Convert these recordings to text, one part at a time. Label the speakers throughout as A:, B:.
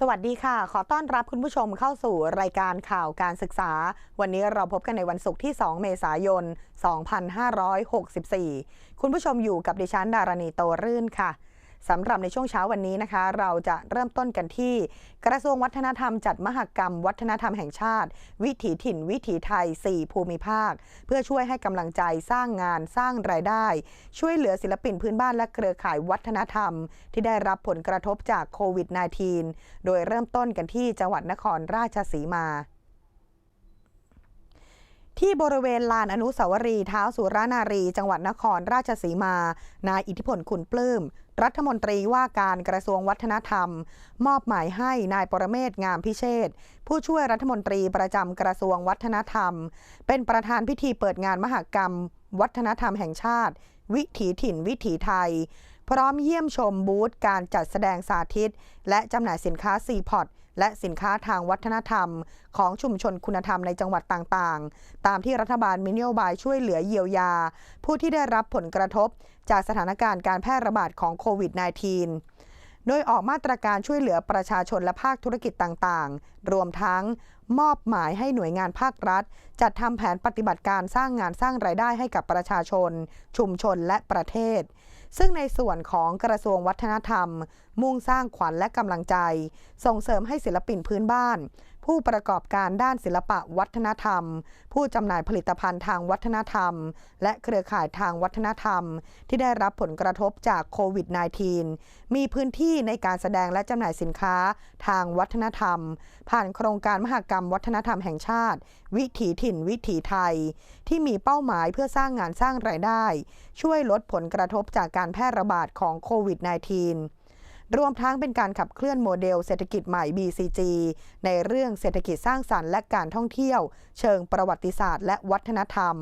A: สวัสดีค่ะ ขอต้อนรับคุณผู้ชมเข้าสู่รายการข่าวการศึกษา วันนี้เราพบกันในวันศุกร์ที่ 2 เมษายน 2564 คุณผู้ชมอยู่กับดิฉันดารณีโตรื่นค่ะ สำหรับในช่วงเช้าวันนี้นะคะ เราจะเริ่มต้นกันที่ กระทรวงวัฒนธรรมจัดมหกรรม วัฒนธรรมแห่งชาติ วิถีถิ่น วิถีไทย 4 ภูมิภาค เพื่อช่วยให้กำลังใจสร้างงานสร้างรายได้ ช่วยเหลือศิลปินพื้นบ้านและเครือข่ายวัฒนธรรม ที่ได้รับผลกระทบจากโควิด -19 โดยเริ่มต้นกันที่จังหวัดนครราชสีมา ที่บริเวณลานอนุสาวรีย์เท้าสุรานารี จังหวัดนครราชสีมา นายอิทธิพลขุนปลื้ม รัฐมนตรีว่าการกระทรวงวัฒนธรรม มอบหมายให้นายปรเมศงามพิเชษผู้ช่วยรัฐมนตรีประจำกระทรวงวัฒนธรรม เป็นประธานพิธีเปิดงานมหกรรม วัฒนธรรมแห่งชาติ วิถีถิ่นวิถีไทย พร้อมเยี่ยมชมบูธการจัดแสดงสาธิต และจำหน่ายสินค้าซีพอต และสินค้าทางวัฒนธรรม ของชุมชนคุณธรรมในจังหวัดต่างๆ ตามที่รัฐบาลมินโยบายช่วยเหลือเยียวยา ผู้ที่ได้รับผลกระทบ จากสถานการณ์การแพร่ระบาดของโควิด -19 โดยออกมาตรการช่วยเหลือประชาชนและภาคธุรกิจต่างๆ รวมทั้งมอบหมายให้หน่วยงานภาครัฐ จัดทำแผนปฏิบัติการสร้างงานสร้างรายได้ให้กับประชาชน ชุมชนและประเทศ ซึ่งในส่วนของกระทรวงวัฒนธรรม มุ่งสร้างขวัญและกำลังใจ ส่งเสริมให้ศิลปินพื้นบ้าน ผู้ประกอบการด้านศิลปะวัฒนธรรม ผู้จำหน่ายผลิตภัณฑ์ทางวัฒนธรรม และเครือข่ายทางวัฒนธรรม ที่ได้รับผลกระทบจากโควิด -19 มีพื้นที่ในการแสดงและจำหน่ายสินค้าทางวัฒนธรรม ผ่านโครงการมหกรรมวัฒนธรรมแห่งชาติ วิถีถิ่น วิถีไทย ที่มีเป้าหมายเพื่อสร้างงานสร้างรายได้ ช่วยลดผลกระทบจากการแพร่ระบาดของโควิด -19 รวมทั้งเป็นการขับเคลื่อนโมเดลเศรษฐกิจใหม่ BCG ในเรื่องเศรษฐกิจสร้างสรรค์และการท่องเที่ยว เชิงประวัติศาสตร์ และวัฒนธรรม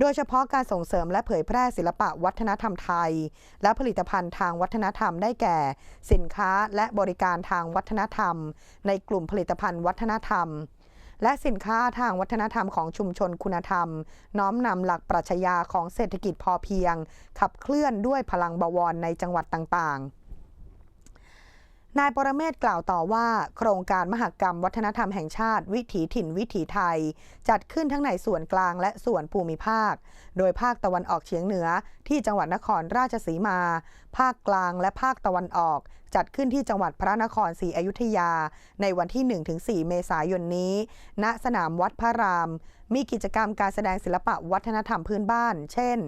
A: โดยเฉพาะการส่งเสริมและเผยแพร่ศิลปะวัฒนธรรมไทย และผลิตภัณฑ์ทางวัฒนธรรมได้แก่ สินค้าและบริการทางวัฒนธรรม ในกลุ่มผลิตภัณฑ์วัฒนธรรมและสินค้าทางวัฒนธรรมของชุมชนคุณธรรม น้อมนำหลักปรัชญาของเศรษฐกิจพอเพียง ขับเคลื่อนด้วยพลังบวรในจังหวัดต่างๆ นายปรเมศกล่าวต่อว่า โครงการมหกรรมวัฒนธรรมแห่งชาติ วิถีถิ่นวิถีไทย จัดขึ้นทั้งในส่วนกลางและส่วนภูมิภาค โดยภาคตะวันออกเฉียงเหนือที่จังหวัดนครราชสีมา ภาคกลางและภาคตะวันออก จัดขึ้นที่จังหวัดพระนครศรีอยุธยา ในวันที่ 1-4 เมษายนนี้ ณสนามวัดพระราม มีกิจกรรมการแสดงศิลปะวัฒนธรรมพื้นบ้าน เช่น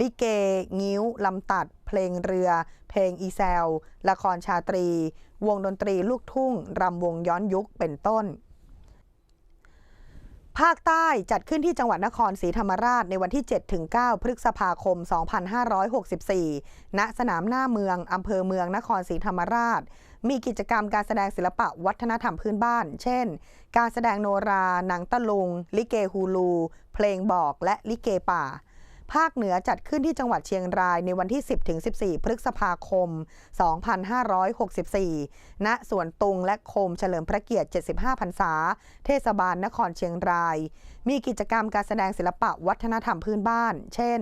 A: ลิเก งิ้วลำตัด เพลงเรือ เพลงอีแซล ละครชาตรี วงดนตรีลูกทุ่ง รำวงย้อนยุคเป็นต้น ภาคใต้จัดขึ้นที่จังหวัดนครศรีธรรมราชในวันที่ 7-9 พฤษภาคม 2564 ณ สนามหน้าเมืองอำเภอเมืองนครศรีธรรมราชมีกิจกรรมการแสดงศิลปะวัฒนธรรมพื้นบ้าน เช่น การแสดงโนรา หนังตะลุง ลิเกฮูลู เพลงบอก และลิเกป่า ภาคเหนือจัดขึ้นที่จังหวัดเชียงรายในวันที่ 10-14 พฤษภาคม 2564 ณ สวนตุงและโคมเฉลิมพระเกียรติ 75 พรรษา เทศบาลนครเชียงราย มีกิจกรรมการแสดงศิลปะวัฒนธรรมพื้นบ้าน เช่น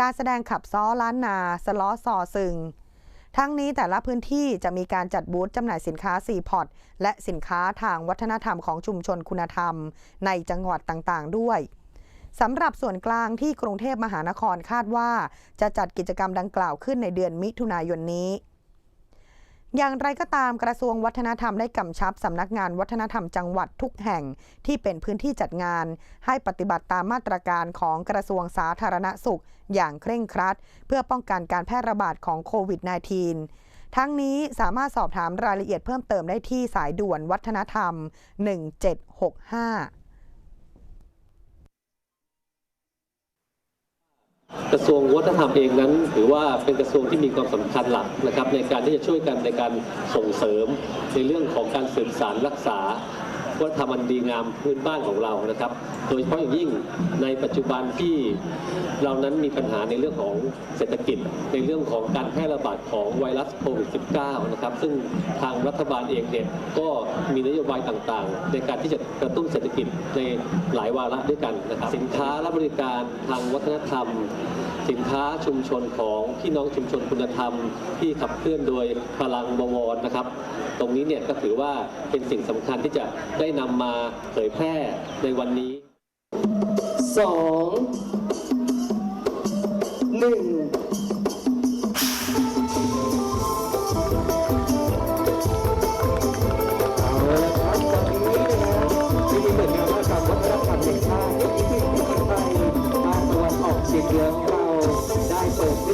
A: การแสดงขับซ้อล้านนา สล้อซอซึงทั้งนี้แต่ละพื้นที่จะมีการจัดบูธจำหน่ายสินค้าซีพอตและสินค้าทางวัฒนธรรมของชุมชนคุณธรรม ในจังหวัดต่างๆ ด้วย สำหรับส่วนกลางที่กรุงเทพมหานครคาดว่า จะจัดกิจกรรมดังกล่าวขึ้นในเดือนมิถุนายนนี้อย่างไรก็ตามกระทรวงวัฒนธรรมได้กำชับสำนักงานวัฒนธรรมจังหวัดทุกแห่งที่เป็นพื้นที่จัดงาน ให้ปฏิบัติตามมาตรการของกระทรวงสาธารณสุข อย่างเคร่งครัด เพื่อป้องกันการแพร่ระบาดของโควิด -19 ทั้งนี้สามารถสอบถามรายละเอียดเพิ่มเติมได้ที่สายด่วนวัฒนธรรม 1765
B: ก ระทรวงวัฒนธรรมเองนั้นถือว่าเป็นกระทรวงที่มีความสำคัญหลักนะครับในการที่จะช่วยกันในการส่งเสริมในเรื่องของการสืบสานรักษาวัฒนธรรมอันดีงามพื้นบ้านของเรานะครับ โดยเฉพาะอย่างยิ่งในปัจจุบันที่เรานั้นมีปัญหาในเรื่องของเศรษฐกิจ ในเรื่องของการแพร่ระบาดของไวรัสโควิด -19 นะครับ ซึ่งทางรัฐบาลเองเนี่ยก็มีนโยบายต่างๆ ในการที่จะกระตุ้นเศรษฐกิจในหลายวาระด้วยกันนะครับ สินค้าและบริการทางวัฒนธรรม สินค้าชุมชนของพี่น้องชุมชนคุณธรรม ที่ขับเคลื่อนโดยพลังบวรนะครับ ตรงนี้เนี่ยก็ถือว่าเป็นสิ่งสำคัญที่จะได้นำมาเผยแพร่ในวันนี้
C: สองหนึ่ง